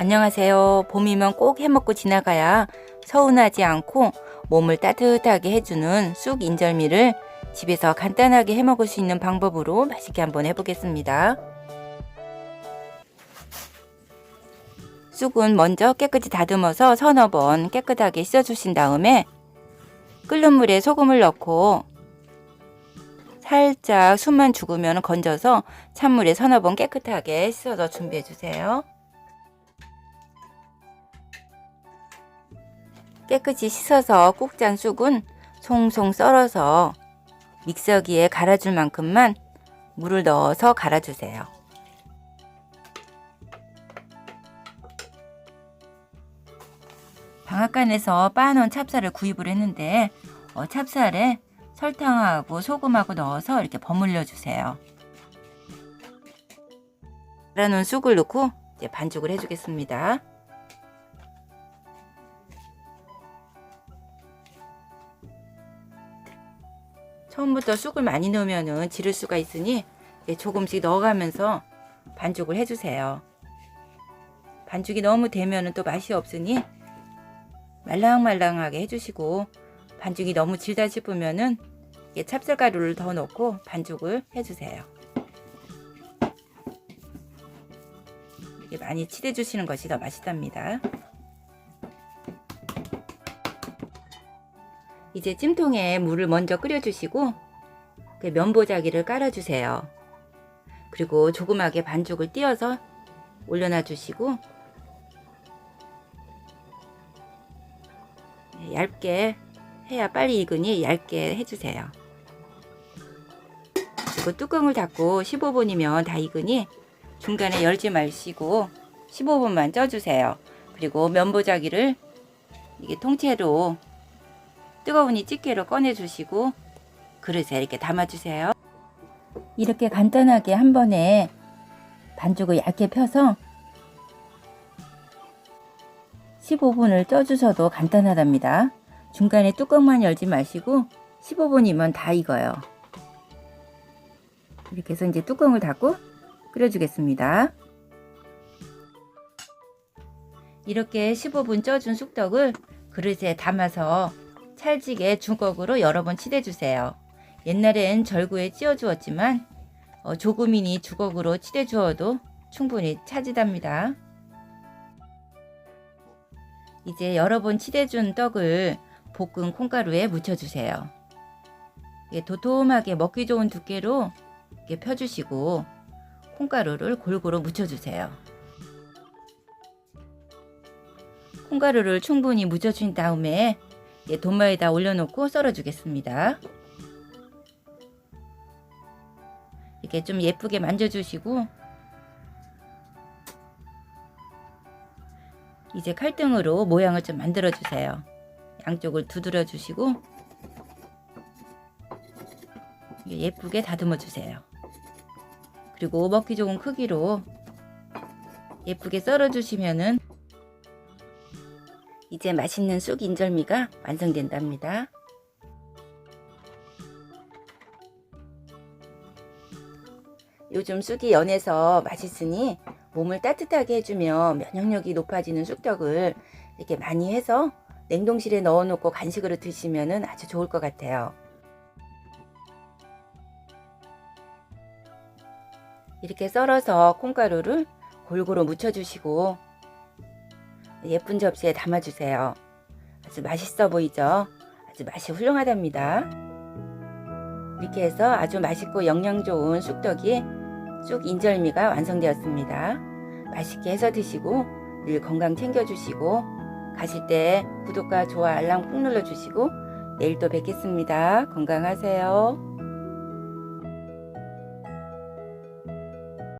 안녕하세요. 봄이면 꼭 해먹고 지나가야 서운하지 않고 몸을 따뜻하게 해주는 쑥 인절미를 집에서 간단하게 해먹을 수 있는 방법으로 맛있게 한번 해보겠습니다. 쑥은 먼저 깨끗이 다듬어서 서너 번 깨끗하게 씻어주신 다음에 끓는 물에 소금을 넣고 살짝 숨만 죽으면 건져서 찬물에 서너 번 깨끗하게 씻어서 준비해 주세요. 깨끗이 씻어서 꾹짠 쑥은 송송 썰어서 믹서기에 갈아줄 만큼만 물을 넣어서 갈아주세요. 방앗간에서 빻아놓은 찹쌀을 구입을 했는데 어, 찹쌀에 설탕하고 소금하고 넣어서 이렇게 버물려 주세요. 갈아놓은 쑥을 넣고 이제 반죽을 해주겠습니다. 처음부터 쑥을 많이 넣으면 지를 수가 있으니 조금씩 넣어가면서 반죽을 해주세요. 반죽이 너무 되면 또 맛이 없으니 말랑말랑하게 해주시고 반죽이 너무 질다 싶으면은 찹쌀가루를 더 넣고 반죽을 해주세요. 많이 칠해 주시는 것이 더 맛있답니다. 이제 찜통에 물을 먼저 끓여주시고 그 면보자기를 깔아주세요. 그리고 조그맣게 반죽을 띄어서 올려놔 주시고 네, 얇게 해야 빨리 익으니 얇게 해주세요. 그리고 뚜껑을 닫고 15분이면 다 익으니 중간에 열지 마시고 15분만 쪄주세요. 그리고 면보자기를 이게 통째로 뜨거우니 집게로 꺼내주시고 그릇에 이렇게 담아주세요. 이렇게 간단하게 한 번에 반죽을 얇게 펴서 15분을 쪄주셔도 간단하답니다. 중간에 뚜껑만 열지 마시고 15분이면 다 익어요. 이렇게 해서 이제 뚜껑을 닫고 끓여주겠습니다. 이렇게 15분 쪄준 쑥떡을 그릇에 담아서 찰지게 중걱으로 여러 번 치대주세요. 옛날엔 절구에 찧어주었지만 어, 조금이니 주걱으로 치대주어도 충분히 차지답니다. 이제 여러 번 치대준 떡을 볶은 콩가루에 묻혀주세요. 도톰하게 먹기 좋은 두께로 펴주시고 콩가루를 골고루 묻혀주세요. 콩가루를 충분히 묻혀준 다음에 이제 돈마에다 올려놓고 썰어주겠습니다. 이렇게 좀 예쁘게 만져주시고 이제 칼등으로 모양을 좀 만들어 주세요. 양쪽을 두드려 주시고 예쁘게 다듬어 주세요. 그리고 먹기 좋은 크기로 예쁘게 썰어 주시면은 이제 맛있는 쑥 인절미가 완성된답니다. 요즘 쑥이 연해서 맛있으니 몸을 따뜻하게 해주며 면역력이 높아지는 쑥떡을 이렇게 많이 해서 냉동실에 넣어놓고 간식으로 드시면 아주 좋을 것 같아요. 이렇게 썰어서 콩가루를 골고루 묻혀주시고 예쁜 접시에 담아주세요. 아주 맛있어 보이죠? 아주 맛이 훌륭하답니다. 이렇게 해서 아주 맛있고 영양 좋은 쑥떡이 쑥 인절미가 완성되었습니다. 맛있게 해서 드시고 늘 건강 챙겨주시고 가실 때 구독과 좋아 알람 꾹 눌러주시고 내일 또 뵙겠습니다. 건강하세요.